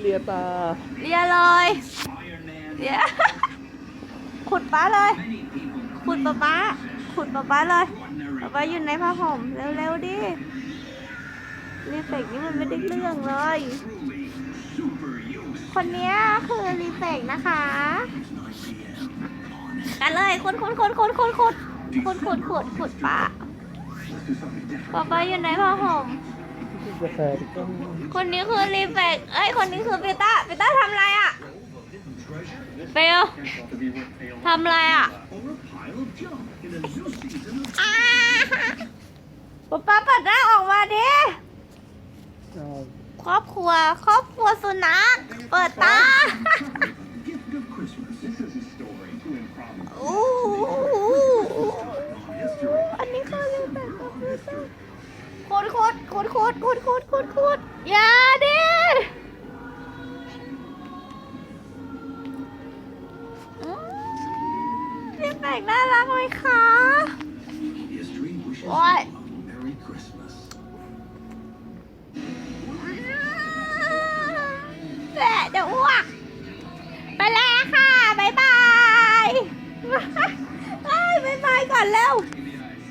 เลียตาเลียเลยเลียขุดป้าเลย ขุดป๊าป๊าขุดป๊าป๊าเลยป๊าป๊าอยู่ในผ้าห่มเร็วๆดิรีเฟกนี่มันไม่ได้เรื่องเลย คนเนี้ยคือรีเฟกนะคะ กันเลยขุดขุดขุดขุดขุดขุดขุดขุดขุดขุดป้าป๊าป๊าอยู่ในผ้าห่ม กาแฟที่ก็คนนี้คือรีเฟกเอ้ย คนนี้คือเปต้าเปต้าทำอะไรอะเปลทำอะไรอะอ่าป๊าป๊าปัดหน้าออกมาดิเอาครอบครัว ครอบครัวสุนัข เปิดตาอู้ ขุดขุดขุดขุดขุดขุดขุดขุดอย่าดิพี่แปลกน่ารักไหมคะ What? Merry ะเดี๋อ้วกไปแล้วค่ะ บ๊ายบาย บ๊ายบายก่อนเร็ว